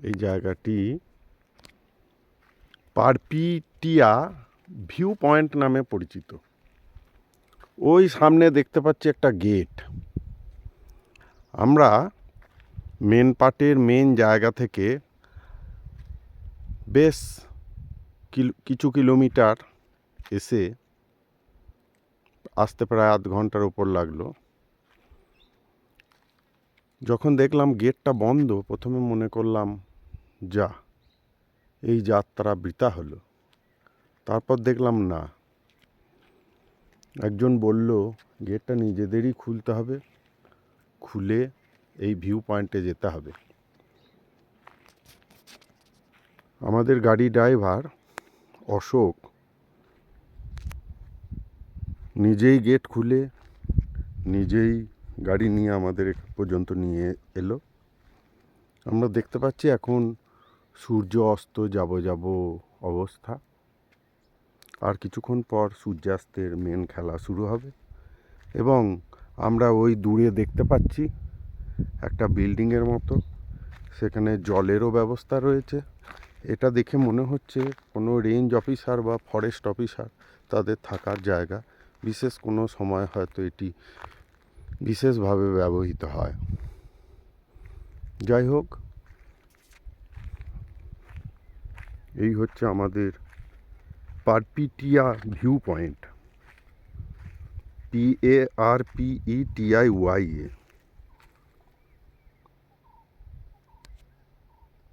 এই জায়গাটি পারপিটিয়া view point নামে পরিচিত। ওই সামনে দেখতে পাচ্ছি একটা গেট। আমরা মেন পার্টের মেন জায়গা থেকে বেশ কিছু কিলোমিটার এসে আসতে প্রায় আধ ঘণ্টার উপর লাগল। যখন দেখলাম গেটটা বন্ধ, প্রথমে মনে করলাম, যা, এই যাত্রা বৃথা হলো। তারপর দেখলাম, না। একজন বলল, গেটটা নিজেদেরই খুলতে হবে। খুলে এই ভিউ পয়েন্টে যেতে হবে। আমাদের গাড়ি ড্রাইভার অশোক নিজেই গেট খুলে, নিজেই গাড়ি নিয়ে আমাদের পর্যন্ত নিয়ে এলো। আমরা দেখতে পাচ্ছি এখন সূর্য অস্ত যাব যাব অবস্থা। আর কিছুক্ষণ পর সূর্যাস্তের মেন খেলা শুরু হবে এবং আমরা ওই দূরে দেখতে পাচ্ছি একটা বিল্ডিংয়ের মতো। সেখানে জলেরও ব্যবস্থা রয়েছে। এটা দেখে মনে হচ্ছে কোনো রেঞ্জ অফিসার বা ফরেস্ট অফিসার তাদের থাকার জায়গা। বিশেষ কোনো সময় হয়তো এটি বিশেষভাবে ব্যবহৃত হয়। যাই হোক, এই হচ্ছে আমাদের Parpitia view point P A R P E T I Y A